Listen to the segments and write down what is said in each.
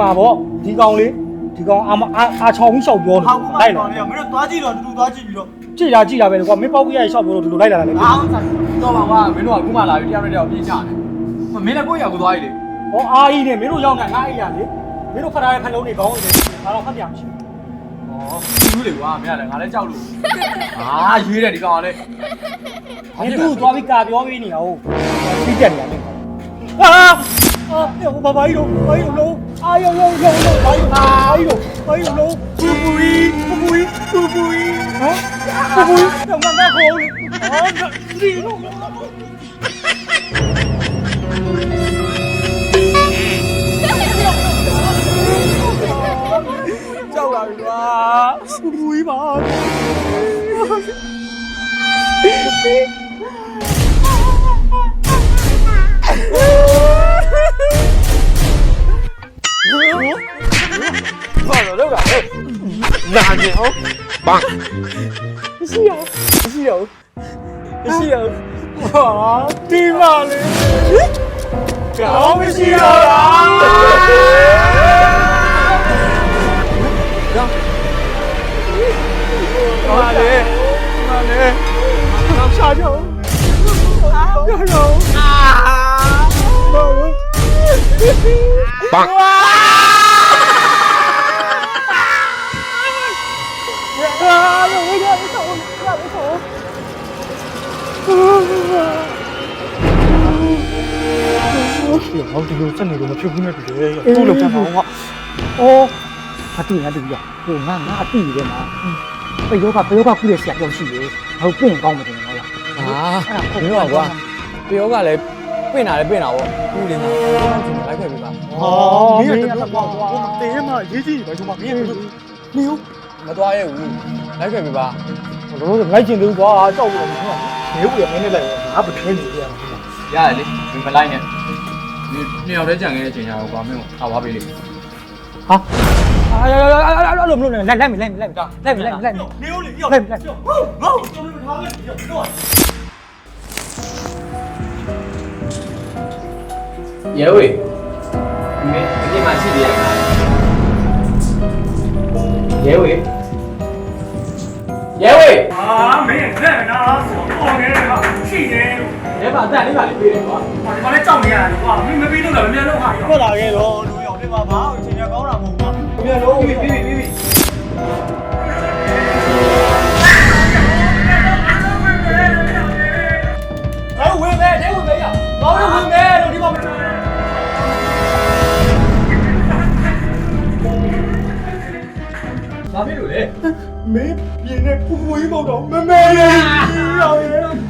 မှာပေါ့ဒီကောင်လေးဒီကောင်အာမအာအာချောင်းကြီးရှောက်ပြောဟောက်ဘူးမလိုက်ကောလာင်းလေမင်းတို့သွားကြည့်တော့တူတူသွားကြည့်ပြီးတော့ကြည့်တာကြည့်တာပဲကွာမင်းပေါက်ကြီးရရှောက်ပြောလို့ဒီလိုလိုက်လာတာလေအားအောင်ဆိုင်တော့ပါကွာမင်းတို့ကခုမှလာပြီးတယောက်နဲ့တယောက်ပြေးချတယ်မင်းလည်းကိုယ့်ရောက်ကိုသွားရည်လေဟောအာကြီးနဲ့မင်းတို့ရောက်နေတာငါအိရလေမင်းတို့ဖတ်ထားတဲ့ဖက်လုံးတွေကောင်းနေတယ်ငါတော့ဖတ်ပြမရှိဘူးဩဘူးလေကွာမင်းကလည်းငါလည်းကြောက်လို့အာရွေးတယ်ဒီကောင်ကလည်းမင်းတို့သွားပြီးကာပြောပြီးနေတာဟုတ်ပြီးတက်နေရတယ်ဟာအာဟိုဘာဘာကြီးတော့ဘာကြီးတော့ 哎呦呦呦呦！哎呦，哎呦，哎呦喽！不不依，不不依，不不依！啊，不不依！叫俺干红，叫俺死！叫俺什么？不依不饶！棒！你是有，你是有，你是有，我对嘛你？搞不起啦！妈的，妈的，我下手，下手啊！棒！ ပြည့်တော့ဒီလိုစက်နေလို့မဖြစ်ဘူးနဲ့တူတယ်သူ့လောက်တန်းတော့ကအော်အတိငါတူရဟိုငါငါအတိတယ်မှာပယောကပယောကကုတဲ့ဆရာပြောရှိတယ်ဟိုပြင့်ကောင်းမတင်တော့လားဟာမင်းတော့ကွာပယောကလည်းပြင့်တာလည်းပြင့်တာပေါ့ခုလေးမှာလိုက်ခဲ့ပြီပါဟာမင်းကတော့ကွာတင်းမှရေးကြည့်ပဲကျွန်မမင်းကတော့မင်းမသွားရဘူးလိုက်ခဲ့ပြီပါတို့တို့လိုက်ကျင်သေးဘူးကွာကြောက်လို့မင်းကမင်းကိုလည်းမင်းနဲ့လိုက်ရငါပထမနေရရတယ်လေမလိုက်နဲ့ ဒီမြောက်တဲ့ကြံခဲ့တဲ့အချိန်ညာကိုဘာမင်းကိုထားသွားပေးလိမ့်မယ်ဟာအဲ့အဲ့လိုမလုပ်နဲ့လိုက်လိုက်မိလိုက်မိလိုက်မိလိုက်မိလိုက်မိလိုက်မိနေဦးလေပြောလိုက်မိလိုက်ဟုတ်ဟုတ်ကျွန်တော်ထားလိုက်ပြောတော့ရဲဝေးမင်းဒီမှာရှိနေရတာရဲဝေးရဲဝေးအာမင်းလက်နာဆို လည်းပါတက်လေးပါလေးပေးတယ်ကွာ။ဘာလဲကြောက်နေရတာကွာ။မင်းမပြီးလို့လားမြန်လို့ဟာ။ထွက်လာခဲ့တော့လူရောပြပါပါအချိန်ရကောင်းတာမဟုတ်ဘူး။မြန်လို့ပြီးပြီးပြီးပြီးတော့ဝင်မယ်တဲ့ဝင်မယ်ရ။တော့ဝင်မယ်လို့ဒီမှာဘာဖြစ်လို့လဲမင်းပြင်းနေပူပူကြီးမောက်တော့မမဲရေရောင်ရေ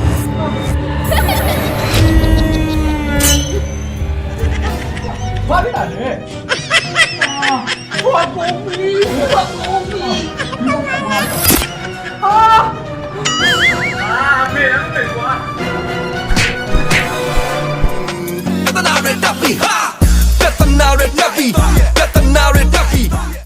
我狗逼，我狗逼。